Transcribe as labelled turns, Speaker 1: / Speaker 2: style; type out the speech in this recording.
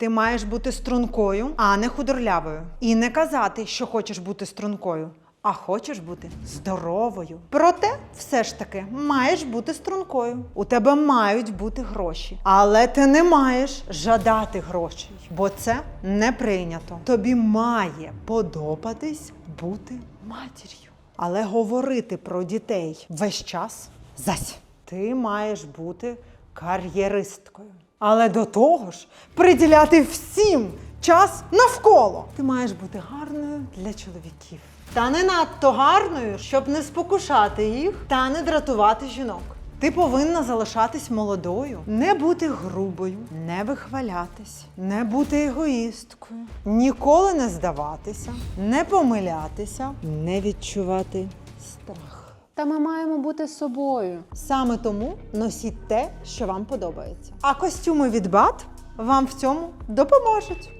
Speaker 1: Ти маєш бути стрункою, а не худорлявою. І не казати, що хочеш бути стрункою, а хочеш бути здоровою. Проте, все ж таки, маєш бути стрункою. У тебе мають бути гроші. Але ти не маєш жадати грошей, бо це не прийнято. Тобі має подобатись бути матір'ю. Але говорити про дітей весь час зась. Ти маєш бути кар'єристкою. Але до того ж приділяти всім час навколо. Ти маєш бути гарною для чоловіків. Та не надто гарною, щоб не спокушати їх та не дратувати жінок. Ти повинна залишатись молодою, не бути грубою, не вихвалятись, не бути егоїсткою, ніколи не здаватися, не помилятися, не відчувати страх.
Speaker 2: Та ми маємо бути собою.
Speaker 1: Саме тому носіть те, що вам подобається. А костюми від бат вам в цьому допоможуть.